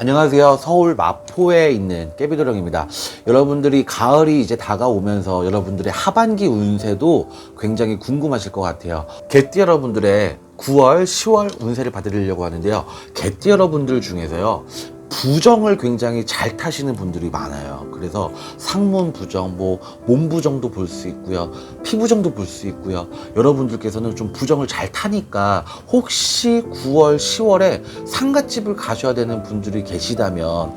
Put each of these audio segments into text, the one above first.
안녕하세요. 서울 마포에 있는 깨비도령입니다. 여러분들이 가을이 이제 다가오면서 여러분들의 하반기 운세도 굉장히 궁금하실 것 같아요. 개띠 여러분들의 9월, 10월 운세를 봐드리려고 하는데요. 개띠 여러분들 중에서요. 부정을 굉장히 잘 타시는 분들이 많아요. 그래서 상문 부정, 뭐, 몸 부정도 볼 수 있고요. 피부정도 볼 수 있고요. 여러분들께서는 좀 부정을 잘 타니까 혹시 9월, 10월에 상갓집을 가셔야 되는 분들이 계시다면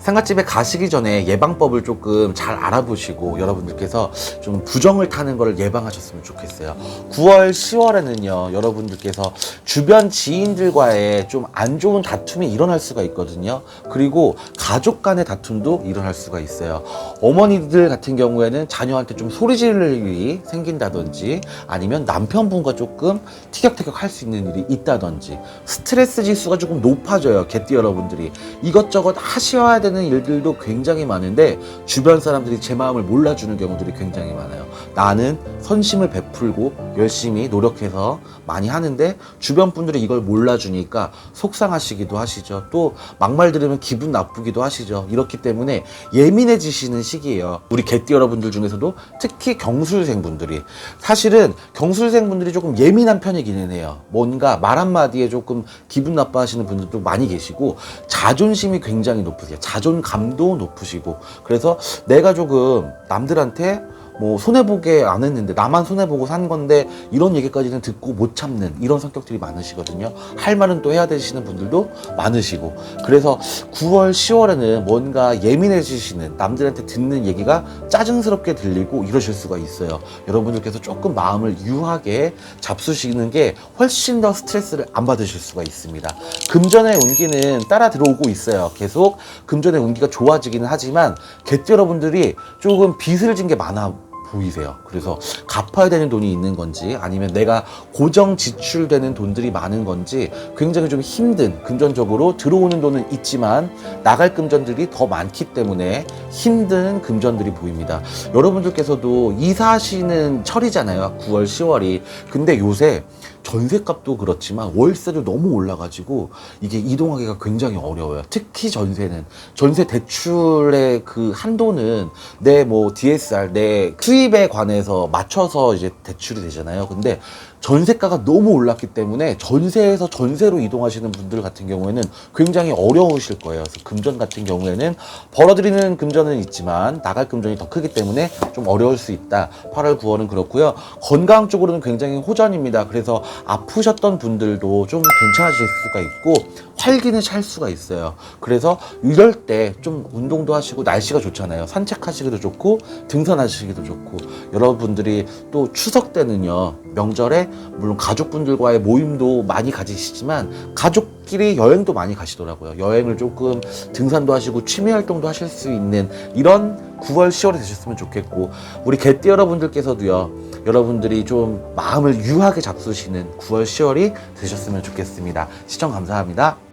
상갓집에 가시기 전에 예방법을 조금 잘 알아보시고 여러분들께서 좀 부정을 타는 것을 예방하셨으면 좋겠어요. 9월, 10월에는요, 여러분들께서 주변 지인들과의 좀 안 좋은 다툼이 일어날 수가 있거든요. 그리고 가족 간의 다툼도 일어날 수가 있어요. 어머니들 같은 경우에는 자녀한테 좀 소리 지를 일이 생긴다든지 아니면 남편분과 조금 티격태격 할 수 있는 일이 있다든지 스트레스 지수가 조금 높아져요. 개띠 여러분들이. 이것저것 하셔야 되는 일들도 굉장히 많은데 주변 사람들이 제 마음을 몰라주는 경우들이 굉장히 많아요. 나는 선심을 베풀고 열심히 노력해서 많이 하는데 주변 분들이 이걸 몰라주니까 속상하시기도 하시죠. 또 막말 들으면 기분 나쁘기도 하시죠. 이렇기 때문에 예민해지시는 시기예요. 우리 개띠 여러분들 중에서도 특히 경술생 분들이 사실은 경술생 분들이 조금 예민한 편이기는 해요. 뭔가 말 한마디에 조금 기분 나빠하시는 분들도 많이 계시고 자존심이 굉장히 높으세요. 자 존감도 높으시고 그래서 내가 조금 남들한테 뭐 손해보게 안 했는데 나만 손해보고 산 건데 이런 얘기까지는 듣고 못 참는 이런 성격들이 많으시거든요. 할 말은 또 해야 되시는 분들도 많으시고 그래서 9월, 10월에는 뭔가 예민해지시는 남들한테 듣는 얘기가 짜증스럽게 들리고 이러실 수가 있어요. 여러분들께서 조금 마음을 유하게 잡수시는 게 훨씬 더 스트레스를 안 받으실 수가 있습니다. 금전의 운기는 따라 들어오고 있어요. 계속 금전의 운기가 좋아지기는 하지만 개띠 여러분들이 조금 빚을 진 게 많아 보이세요. 그래서 갚아야 되는 돈이 있는 건지 아니면 내가 고정 지출되는 돈들이 많은 건지 굉장히 좀 힘든 금전적으로 들어오는 돈은 있지만 나갈 금전들이 더 많기 때문에 힘든 금전들이 보입니다. 여러분들께서도 이사하시는 철이잖아요. 9월, 10월이. 근데 요새 전세값도 그렇지만 월세도 너무 올라가지고 이게 이동하기가 굉장히 어려워요. 특히 전세는 전세 대출의 그 한도는 내 뭐 DSR 내 수입에 관해서 맞춰서 이제 대출이 되잖아요. 근데 전세가가 너무 올랐기 때문에 전세에서 전세로 이동하시는 분들 같은 경우에는 굉장히 어려우실 거예요. 그래서 금전 같은 경우에는 벌어들이는 금전은 있지만 나갈 금전이 더 크기 때문에 좀 어려울 수 있다. 8월, 9월은 그렇고요. 건강 쪽으로는 굉장히 호전입니다. 그래서 아프셨던 분들도 좀 괜찮아질 수가 있고 활기는 찰 수가 있어요. 그래서 이럴 때 좀 운동도 하시고 날씨가 좋잖아요. 산책하시기도 좋고 등산하시기도 좋고 여러분들이 또 추석 때는요 명절에 물론 가족분들과의 모임도 많이 가지시지만 가족 끼리 여행도 많이 가시더라고요. 여행을 조금 등산도 하시고 취미 활동도 하실 수 있는 이런 9월, 10월에 되셨으면 좋겠고 우리 개띠 여러분들께서도요. 여러분들이 좀 마음을 유하게 잡수시는 9월, 10월이 되셨으면 좋겠습니다. 시청 감사합니다.